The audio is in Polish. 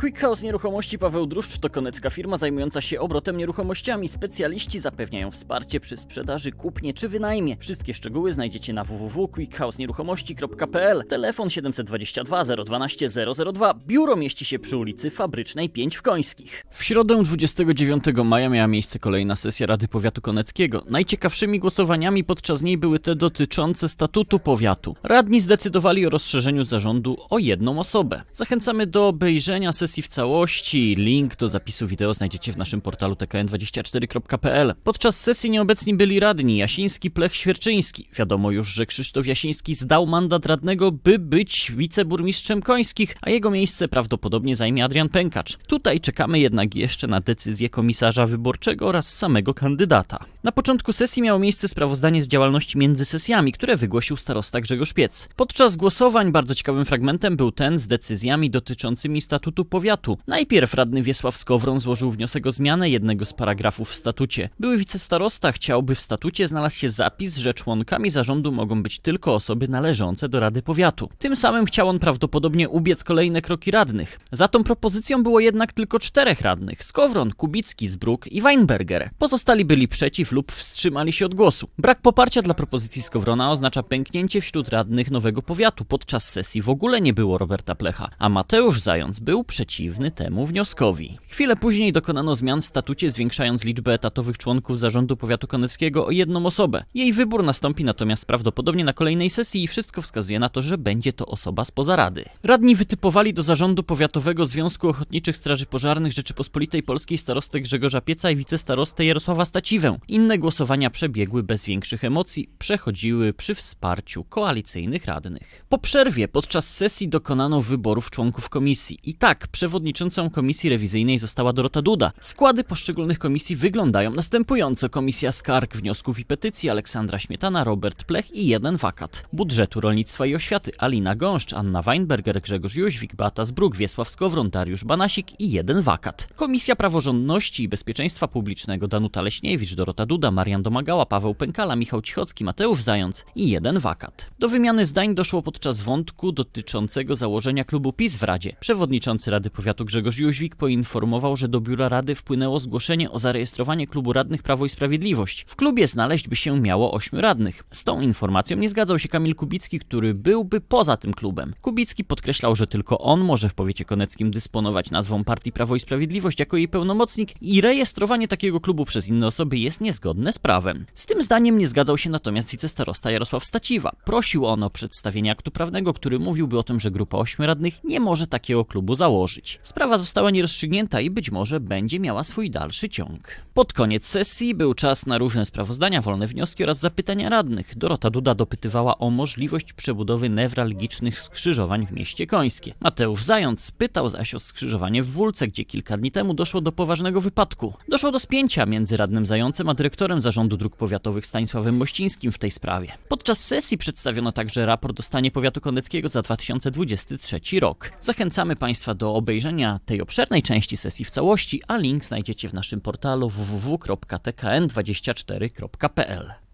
Quick House Nieruchomości Paweł Druszcz to konecka firma zajmująca się obrotem nieruchomościami. Specjaliści zapewniają wsparcie przy sprzedaży, kupnie czy wynajmie. Wszystkie szczegóły znajdziecie na www.quickhousenieruchomości.pl Telefon 722 012 002 Biuro mieści się przy ulicy Fabrycznej 5 w Końskich. W środę 29 maja miała miejsce kolejna sesja Rady Powiatu Koneckiego. Najciekawszymi głosowaniami podczas niej były te dotyczące statutu powiatu. Radni zdecydowali o rozszerzeniu zarządu o jedną osobę. Zachęcamy do obejrzenia sesji w całości. Link do zapisu wideo znajdziecie w naszym portalu tkn24.pl. Podczas sesji nieobecni byli radni Jasiński, Plech, Świerczyński. Wiadomo już, że Krzysztof Jasiński zdał mandat radnego, by być wiceburmistrzem Końskich, a jego miejsce prawdopodobnie zajmie Adrian Pękacz. Tutaj czekamy jednak jeszcze na decyzję komisarza wyborczego oraz samego kandydata. Na początku sesji miało miejsce sprawozdanie z działalności między sesjami, które wygłosił starosta Grzegorz Piec. Podczas głosowań bardzo ciekawym fragmentem był ten z decyzjami dotyczącymi statutu powiatu. Najpierw radny Wiesław Skowron złożył wniosek o zmianę jednego z paragrafów w statucie. Były wicestarosta chciał, by w statucie znalazł się zapis, że członkami zarządu mogą być tylko osoby należące do Rady Powiatu. Tym samym chciał on prawdopodobnie ubiec kolejne kroki radnych. Za tą propozycją było jednak tylko czterech radnych: Skowron, Kubicki, Zbruk i Weinberger. Pozostali byli przeciw lub wstrzymali się od głosu. Brak poparcia dla propozycji Skowrona oznacza pęknięcie wśród radnych nowego powiatu. Podczas sesji w ogóle nie było Roberta Plecha, a Mateusz Zając był przeciwny temu wnioskowi. Chwilę później dokonano zmian w statucie, zwiększając liczbę etatowych członków zarządu powiatu koneckiego o jedną osobę. Jej wybór nastąpi natomiast prawdopodobnie na kolejnej sesji i wszystko wskazuje na to, że będzie to osoba spoza rady. Radni wytypowali do zarządu powiatowego Związku Ochotniczych Straży Pożarnych Rzeczypospolitej Polskiej starostę Grzegorza Pieca i wicestarostę Jarosława Staciwę. Inne głosowania przebiegły bez większych emocji, przechodziły przy wsparciu koalicyjnych radnych. Po przerwie podczas sesji dokonano wyborów członków komisji. I tak, przewodniczącą komisji rewizyjnej została Dorota Duda. Składy poszczególnych komisji wyglądają następująco. Komisja Skarg, Wniosków i Petycji Aleksandra Śmietana, Robert Plech i jeden wakat. Budżetu Rolnictwa i Oświaty Alina Gąszcz, Anna Weinberger, Grzegorz Jóźwik, Beata Zbruk, Wiesław Skowron, Dariusz Banasik i jeden wakat. Komisja Praworządności i Bezpieczeństwa Publicznego Danuta Leśniewicz, Dorota Duda, Marian Domagała, Paweł Pękala, Michał Cichocki, Mateusz Zając i jeden wakat. Do wymiany zdań doszło podczas wątku dotyczącego założenia klubu PiS w Radzie. Przewodniczący Rady Powiatu Grzegorz Jóźwik poinformował, że do biura Rady wpłynęło zgłoszenie o zarejestrowanie klubu radnych Prawo i Sprawiedliwość. W klubie znaleźć by się miało ośmiu radnych. Z tą informacją nie zgadzał się Kamil Kubicki, który byłby poza tym klubem. Kubicki podkreślał, że tylko on może w powiecie koneckim dysponować nazwą partii Prawo i Sprawiedliwość jako jej pełnomocnik i rejestrowanie takiego klubu przez inne osoby jest niezgodne z prawem. Z tym zdaniem nie zgadzał się natomiast wicestarosta Jarosław Staciwa. Prosił on o przedstawienie aktu prawnego, który mówiłby o tym, że grupa ośmiu radnych nie może takiego klubu założyć. Sprawa została nierozstrzygnięta i być może będzie miała swój dalszy ciąg. Pod koniec sesji był czas na różne sprawozdania, wolne wnioski oraz zapytania radnych. Dorota Duda dopytywała o możliwość przebudowy newralgicznych skrzyżowań w mieście Końskie. Mateusz Zając pytał zaś o skrzyżowanie w Wólce, gdzie kilka dni temu doszło do poważnego wypadku. Doszło do spięcia między radnym Zającem a dyrektorem Zarządu Dróg Powiatowych Stanisławem Mościńskim w tej sprawie. Podczas sesji przedstawiono także raport o stanie powiatu koneckiego za 2023 rok. Zachęcamy Państwa do obejrzenia tej obszernej części sesji w całości, a link znajdziecie w naszym portalu www.tkn24.pl.